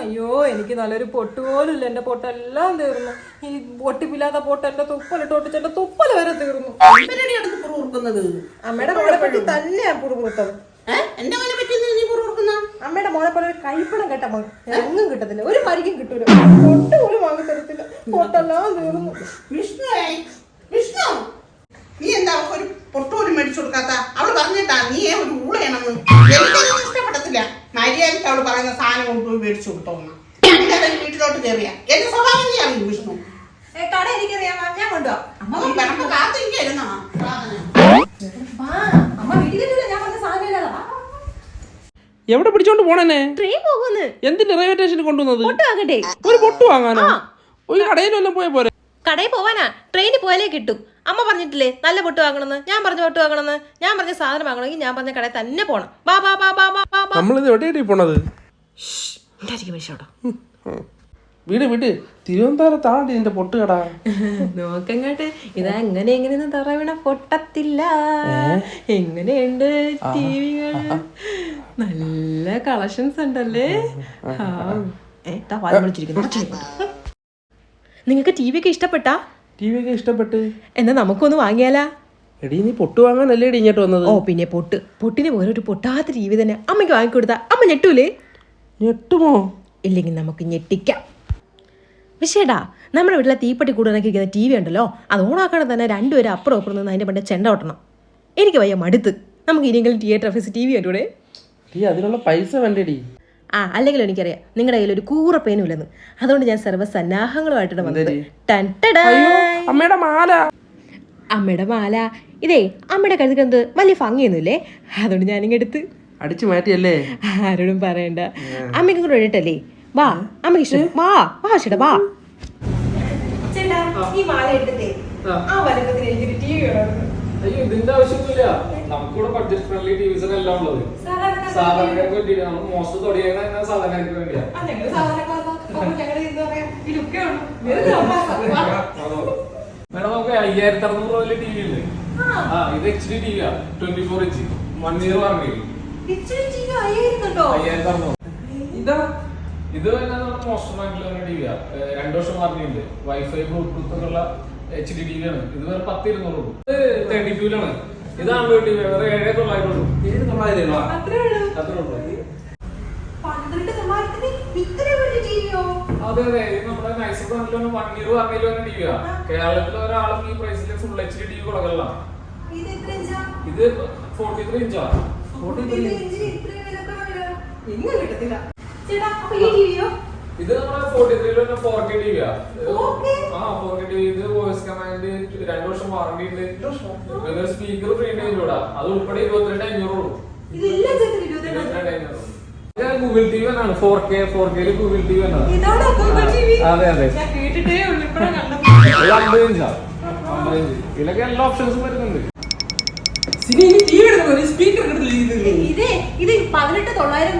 അയ്യോ എനിക്ക് നല്ലൊരു പൊട്ട് പോലും ഇല്ല എന്റെ പൊട്ടെല്ലാം തീർന്നു. ഈ പൊട്ടിപ്പില്ലാത്ത പൊട്ട് എന്റെ തുപ്പലിട്ട് ഒട്ടിച്ച് എന്റെ തുപ്പൽ വരെ തീർന്നു. അമ്മയുടെ മോളെ പറ്റി തന്നെയാ പുറകുറുത്തത്. എന്റെ മോനെ പറ്റി അമ്മയുടെ മോളെ പോലെ ഒരു കൈപ്പണം കേട്ട എങ്ങും കിട്ടത്തില്ല. ഒരു മരിക്കും കിട്ടൂല. പൊട്ട് പോലും വാങ്ങി തരത്തില്ല. പൊട്ടെല്ലാം തീർന്നു. വിഷ്ണു വിഷ്ണു നീ എന്താ ഒരു പൊട്ടുപോലും മേടിച്ചു കൊടുക്കാത്ത? അവൾ പറഞ്ഞിട്ടാ നീ ഒരു ഊളയണമെന്ന് എനിക്കതൊന്നും ഇഷ്ടപ്പെടത്തില്ല. മര്യാദയ്ക്ക് അവൾ പറയുന്ന സാധനം കൊണ്ടുപോയി മേടിച്ചു കൊടുത്തോന്ന്. വീട്ടിലോട്ട് കയറിയ എന്റെ സ്വഭാവം വിഷ്ണു? കട എനിക്കറിയാം. ഞാൻ കൊണ്ടുപോവാ അമ്മ കാത്തിരിക്കായിരുന്നാ വീട്ടിലില്ല ഞാൻ പറഞ്ഞ സാധനം ഇല്ലാതാ. എവിടെ പിടിച്ചോണ്ട് പോണേ ട്രെയിൻ പോകുന്നു. എന്തിന് റെയിൽവേ സ്റ്റേഷനിൽ കൊണ്ടുവന്നത്? പൊട്ട് വാങ്ങട്ടെ. ഒരു പൊട്ട് വാങ്ങാനോ? ഒരു കടയിലും പോയ പോരെ? കടയിൽ പോവാനാ. ട്രെയിനിൽ പോയാലേ കിട്ടും. അമ്മ പറഞ്ഞിട്ടില്ലേ നല്ല പൊട്ട് വാങ്ങണമെന്ന്? ഞാൻ പറഞ്ഞ പൊട്ട് വാങ്ങണമെന്ന്? ഞാൻ പറഞ്ഞ സാധനം വാങ്ങണമെങ്കിൽ ഞാൻ പറഞ്ഞ കടയിൽ തന്നെ പോണം. ബാ ബാ ബാ ബാ ബാ ബാ നമ്മളിത് എവിടെയാടി പോണത്? മനുഷ്യോട്ടോ വീട് വീട്. തിരുവനന്തപുരത്താണ്ടി നിന്റെ പൊട്ട് കട. നോക്കങ്ങോട്ട്. ഇതാ എങ്ങനെ എങ്ങനെയൊന്നും തറ വീണ പൊട്ടത്തില്ല എങ്ങനെയുണ്ട് ടിവികൾ നല്ല കളക്ഷൻസ് ഉണ്ടല്ലേ? നിങ്ങൾക്ക് ടി വി ഒക്കെ ഇഷ്ടപ്പെട്ടാ? ടി വി ഒക്കെ ഇഷ്ടപ്പെട്ട്? എന്നാ നമുക്കൊന്ന് വാങ്ങിയാലാ. എടി നീ പൊട്ട് വാങ്ങാനല്ലേ ഇടി ഇങ്ങോട്ട് വന്നത്? ഓ പിന്നെ പൊട്ട്. പൊട്ടിന് പോലെ ഒരു പൊട്ടാത്ത ടി വി തന്നെ. അമ്മയ്ക്ക് വാങ്ങിക്കൊടുത്താ. അമ്മ ഞെട്ടൂലേ? ഞെട്ടുമോ? ഇല്ലെങ്കിൽ നമുക്ക് ഞെട്ടിക്കാം. വിഷയടാ നമ്മുടെ വീട്ടിലെ തീപ്പെട്ടി കൂടുതലൊക്കെ ഇരിക്കുന്ന ടി വി ഉണ്ടല്ലോ. അത് ഓണാക്കണേ തന്നെ രണ്ടുപേരും അപ്പുറം അപ്പുറം നിന്ന് അതിന്റെ പണ്ട് ചെണ്ട ഓട്ടണം എനിക്ക് വയ്യ മടുത്ത്. നമുക്ക് ഇനിയെങ്കിലും തിയേറ്റർ ഓഫീസ് ടി വി കണ്ടൂടെ? അതിനുള്ള പൈസ വേണ്ടേടി. ആ അല്ലെങ്കിലും എനിക്കറിയാം. നിങ്ങളുടെ കയ്യിൽ ഒരു കൂറ പേനും ഇല്ലെന്ന്. അതുകൊണ്ട് ഞാൻ സർവസന്നാഹങ്ങളുമായിട്ടാണ് വന്നത്. ടൻ ടടാ. അമ്മയുടെ മാല. അമ്മയുടെ മാല. ഇതേ അമ്മയുടെ കഴുതിക്കുന്നത് വലിയ ഭംഗിയൊന്നുമില്ലേ? അതുകൊണ്ട് ഞാനിങ്ങ് എടുത്ത്. അടിച്ചു മാറ്റിയല്ലേ? ആരോടും പറയണ്ട. അമ്മയ്ക്കും കൂടെ വേണ്ടിട്ടല്ലേ വാ അമ്മയ്ക്ക് ഇഷ്ടം. വാ വാ ചേട്ടാ വാ. ചേട്ടാ ഈ മാല എടുത്തേ ആ. വലുപ്പത്തിൽ എനിക്കൊരു ടി വി അയ്യോ ഇതിന്റെ ആവശ്യമൊന്നുമില്ല. നമുക്കിവിടെ ബഡ്ജറ്റ് ഫ്രണ്ട്ലി ടിവിസ് എല്ലാം ഉള്ളത്? സാധാരണക്കാർക്ക് വേണ്ടി നമ്മൾ തുടങ്ങിയത് തന്നെ സാധാരണക്കാർക്ക് വേണ്ടിയാ. അതോ. മേഡം നമുക്ക് അയ്യായിരത്തി അറുന്നൂറ് രൂപയിലെ ടി വി ഉണ്ട് ആ. ഇത് H D T വിയാ twenty four inch one year warranty അയ്യായിരത്തി അറുന്നൂറ്. ഇതാ. ഇത് തന്നെ മോസ്റ്റ് ബാങ്കിൽ വരുന്ന ടി വിയാ രണ്ടു വർഷം വാറണ്ടി ഉണ്ട് വൈഫൈ ബ്ലൂടൂത്ത് ഉള്ള എച്ച് ഡി ടി വി ആണ്. ഇത് വേറെ പത്ത് ഇരുന്നൂറ് രൂപ തേർട്ടി ടൂലാണ് ഇത് വീട്ടിൽ വേറെ ഏഴ് തൊള്ളായിരം ഉള്ളൂ ഏഴ് തൊള്ളായിരം ഉള്ളൂ അത്രേ ഉള്ളൂ അതെ അതെ. ഇത് നമ്മുടെ നൈസ് ബ്രാൻഡിലാണ് വൺ ഇയർ വാങ്ങിയിൽ വന്ന ടി വിയാ കേരളത്തിലെ ഒരാളും ഈ പ്രൈസിൽ ഫുൾ എച്ച് ഡി ടിവി കൊടുക്കല ഇത് ഫോർട്ടി ത്രീ ഇഞ്ചാ. ഇത് നമ്മുടെ forty three four K T വിയാ ആ ഫോർ കെ ടി വി ഇത് വോയിസ് കമാൻഡ് രണ്ടു വർഷം വാറണ്ടി ഉണ്ട്. സ്പീക്കർ ഫ്രീ ഉണ്ടൂടാ അത് ഉൾപ്പെടെ ഇരുപത്തിരണ്ട് അഞ്ഞൂറ് ഉള്ളൂ. ഇരുപത്തിരണ്ട് അഞ്ഞൂറ്. ഇത് ഗൂഗിൾ ടി വി എന്നാണ് ഫോർ കെ ഫോർ കെയിൽ ഗൂഗിൾ ടി വി എന്നാണ് അതെ അതെ. അമ്പത് ഇഞ്ചാ. അമ്പത് ഇഞ്ച്. ഇതിലൊക്കെ എല്ലാ ഓപ്ഷൻസും വരുന്നുണ്ട്. സിനി ഇനി ടി വി സ്പീക്കർ എടുത്തില്ല ഇതേ ഇത് പതിനെട്ട് തൊള്ളായിരം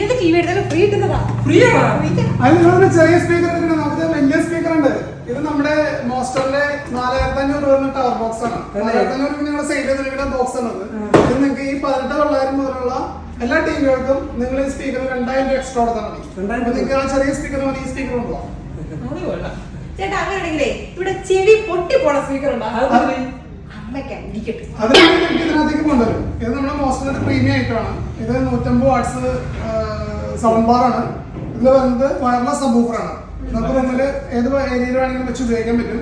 ഏത് ടി വി എടുത്താലും ഫ്രീ കിട്ടുന്നതാ. ഫ്രീ ചെറിയ സ്പീക്കർ മോസ്റ്ററിന്റെ നാലായിരത്തി അഞ്ഞൂറ് രൂപ ടവർ ബോക്സ് ആണ്. നാലായിരത്തി അഞ്ഞൂറ് രൂപ നിങ്ങളുടെ സെയിൽ ചെയ്തിരിക്കുന്ന ബോക്സ് ആണ് ഇത് നിങ്ങൾക്ക് ഈ പതിനെട്ട് തൊള്ളായിരം മുതലുള്ള എല്ലാ ടീമുകൾക്കും നിങ്ങൾ ഈ സ്പീക്കർ രണ്ടായിരം രൂപ എക്സ്ട്രാ കൊടുത്താൽ മതി. നിങ്ങൾക്ക് ആ ചെറിയ സ്പീക്കർ മതി ഈ സ്പീക്കർ കൊണ്ടുപോകാം. ചേട്ടാ അങ്ങനെയാണെങ്കിലേ ഇവിടെ ചെവി പൊട്ടി പോണ സ്പീക്കർ ഉണ്ടോ? ഇതിനകത്തേക്ക് കൊണ്ടുവരും. ഇത് നമ്മുടെ മോസ്റ്ററിന്റെ പ്രീമിയം ആയിട്ടാണ് ഇത് നൂറ്റമ്പത് വാട്സ് സൗണ്ട് ബാർ ആണ്. ഇതിൽ വരുന്നത് വയർലെസ് സബ്ബൂഫർ ആണ്. നമുക്ക് റൂമിൽ ഏത് ഏരിയയിൽ വേണമെങ്കിലും വെച്ച് ഉപയോഗിക്കാൻ പറ്റും.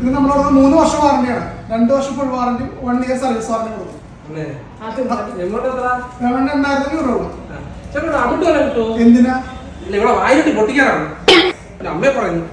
ഇത് നമ്മളോട് മൂന്ന് വർഷം വാറണ്ടിയാണ് രണ്ട് വർഷം full warranty one year service warranty കൊടുക്കും. അതുകൊണ്ട് രണ്ടായിരത്തി അഞ്ഞൂറ് രൂപ. എന്തിനാ? ഇല്ല ഇവിടെ വായിട്ട് പൊട്ടിക്കാനാണ്. അമ്മയെ പറയുന്നു.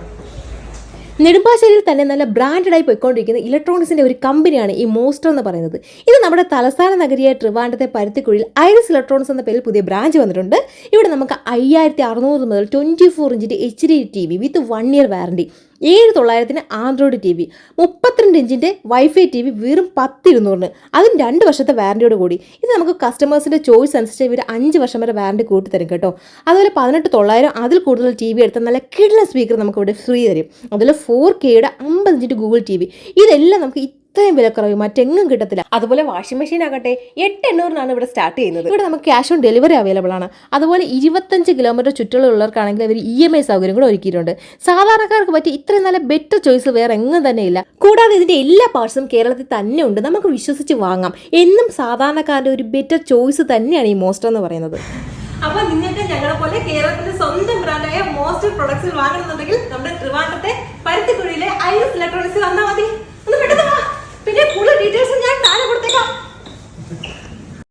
നെടുമ്പാശ്ശേരിയിൽ തന്നെ നല്ല ബ്രാൻഡഡായി പോയിക്കൊണ്ടിരിക്കുന്ന ഇലക്ട്രോണിക്സിന്റെ ഒരു കമ്പനിയാണ് ഈ മോസ്റ്റർ എന്ന് പറയുന്നത്. ഇത് നമ്മുടെ തലസ്ഥാന നഗരിയായ ട്രിവാൻഡത്തെ പരുത്തിക്കുഴിയിൽ ഐറിസ് ഇലക്ട്രോണിക്സ് എന്ന പേരിൽ പുതിയ ബ്രാഞ്ച് വന്നിട്ടുണ്ട്. ഇവിടെ നമുക്ക് അയ്യായിരത്തി അറുന്നൂറ് മുതൽ twenty four ഇഞ്ചിന്റെ H D T V with one year warranty ഏഴ് തൊള്ളായിരത്തിന് ആൻഡ്രോയിഡ് ടി വി മുപ്പത്തിരണ്ട് ഇഞ്ചിന്റെ വൈഫൈ ടി വി വെറും പത്തിരുന്നൂറിന്. അതും രണ്ട് വർഷത്തെ വാറണ്ടിയോട് കൂടി. ഇത് നമുക്ക് കസ്റ്റമേഴ്സിന്റെ ചോയ്സ് അനുസരിച്ച് ഇവർ അഞ്ച് വർഷം വരെ വാറണ്ടി കൂട്ടി തരും കേട്ടോ. അതുപോലെ പതിനെട്ട് തൊള്ളായിരം അതിൽ കൂടുതൽ ടി വി എടുത്താൽ നല്ല കിടില സ്പീക്കർ നമുക്ക് ഇവിടെ ഫ്രീ തരും. അതുപോലെ ഫോർ കെയുടെ അമ്പത് ഇഞ്ചിന്റെ ഗൂഗിൾ ടി വി. ഇതെല്ലാം നമുക്ക് ഇത്രയും വിലക്കുറവ് മറ്റെങ്ങും കിട്ടത്തില്ല. അതുപോലെ വാഷിംഗ് മെഷീൻ ആകട്ടെ എട്ട് എണ്ണൂറിനാണ് ഇവിടെ സ്റ്റാർട്ട് ചെയ്യുന്നത്. ഇവിടെ നമുക്ക് ക്യാഷ് ഓൺ ഡെലിവറി അവൈലബിൾ ആണ്. അതുപോലെ ഇരുപത്തഞ്ച് കിലോമീറ്റർ ചുറ്റുള്ളവർക്കാണെങ്കിൽ അവർ ഇ എം ഐ സൗകര്യം കൂടെ ഒരുക്കിയിട്ടുണ്ട്. സാധാരണക്കാർക്ക് പറ്റി ഇത്രയും നല്ല ബെറ്റർ ചോയ്സ് വേറെ എങ്ങും തന്നെ ഇല്ല. കൂടാതെ ഇതിന്റെ എല്ലാ പാർട്സും കേരളത്തിൽ തന്നെ ഉണ്ട്. നമുക്ക് വിശ്വസിച്ച് വാങ്ങാം. എന്നും സാധാരണക്കാരുടെ ഒരു ബെറ്റർ ചോയ്സ് തന്നെയാണ് ഈ മോസ്റ്റർ എന്ന് പറയുന്നത്. അപ്പൊ നിങ്ങൾക്ക് ഞങ്ങളെ പോലെ കേരളത്തിന്റെ സ്വന്തം ബ്രാൻഡായ മോസ്റ്റർ പ്രൊഡക്ട്സ് വാങ്ങണമെന്നുണ്ടെങ്കിൽ നമ്മുടെ ട്രിവാൻഡത്തെ